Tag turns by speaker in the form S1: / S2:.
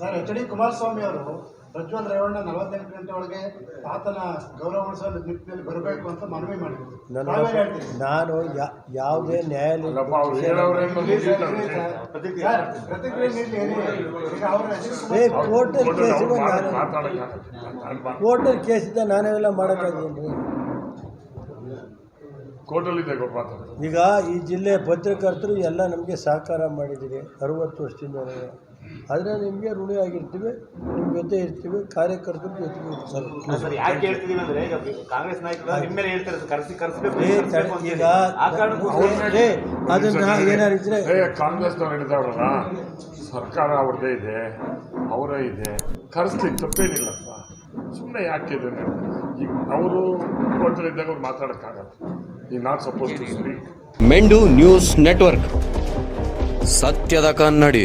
S1: Sir H D Kumaraswamy ಅವರು ಪ್ರಜ್ವಲ್ ರೇವಣ್ಣ ನಲವತ್ತೆಂಟು ಗಂಟೆ ಒಳಗೆ ಆತನ ಗೌರವ ಉಳಿಸುವ ನಿಟ್ಟಿನಲ್ಲಿ ಬರಬೇಕು ಅಂತ ಮನವಿ ಮಾಡಿದ್ರು.
S2: ನನ್ನ ನಾನು ಯಾವುದೇ ನ್ಯಾಯಾಲಯ ಕೋರ್ಟಲ್ಲಿ ಕೇಸ್ ನಾನು
S3: ಎಲ್ಲ
S2: ಕೋರ್ಟಲ್ಲಿ ಕೇಸ್ ಇದೆ ನಾನೆಲ್ಲ ಮಾಡೋಕ್ಕಾಗೇನ್ರಿ ಈಗ ಈ ಜಿಲ್ಲೆಯ ಪತ್ರಕರ್ತರು ಎಲ್ಲ ನಮಗೆ ಸಹಕಾರ ಮಾಡಿದ್ದೀರಿ. ಅರುವತ್ತು ವರ್ಷದಿಂದ ಆದರೆ ನಿಮಗೆ ಋಣಿ ಆಗಿರ್ತೀವಿ ನಿಮ್ಮ ಜೊತೆ ಇರ್ತೀವಿ ಕಾರ್ಯಕರ್ತರ ಜೊತೆಗೆ ಇರ್ತೀವಿ.
S4: ಸರ್ ಯಾಕೆ ಹೇಳ್ತಿದೀವಿ ಅಂದ್ರೆ ಈಗ ಕಾಂಗ್ರೆಸ್ ನಾಯಕರು ನಿಮ್ಮ ಮೇಲೆ ಹೇಳ್ತಾರೆ ಸರ್, ಕರ್ಸಿ ಕರ್ಸ್ಬೇಕು.
S2: ಈಗ
S4: ಆ ಕಾರಣಕ್ಕೂ
S2: ಅದನ್ನ ಏನಾರು ಇದ್ರೆ
S3: ಕಾಂಗ್ರೆಸ್ನವ್ರು ಸರ್ಕಾರ ಅವ್ರದ್ದೇ ಇದೆ ಅವರೇ ಇದೆ ಕರೆಸ್ಲಿಕ್ಕೆ ತಪ್ಪೇನಿಲ್ಲಪ್ಪ ಸುಮ್ಮನೆ ಯಾಕೆ ಇದನ್ನು ಈಗ ಅವರು ಇದ್ದಾಗ ಅವ್ರು ಮಾತಾಡೋಕ್ಕಾಗಲ್ಲ. ಈಗ ನಾಟ್ ಸಪೋಸ್
S5: ಮೆಂಡು ನ್ಯೂಸ್ ನೆಟ್ವರ್ಕ್. ಸತ್ಯದ ಕನ್ನಡಿ.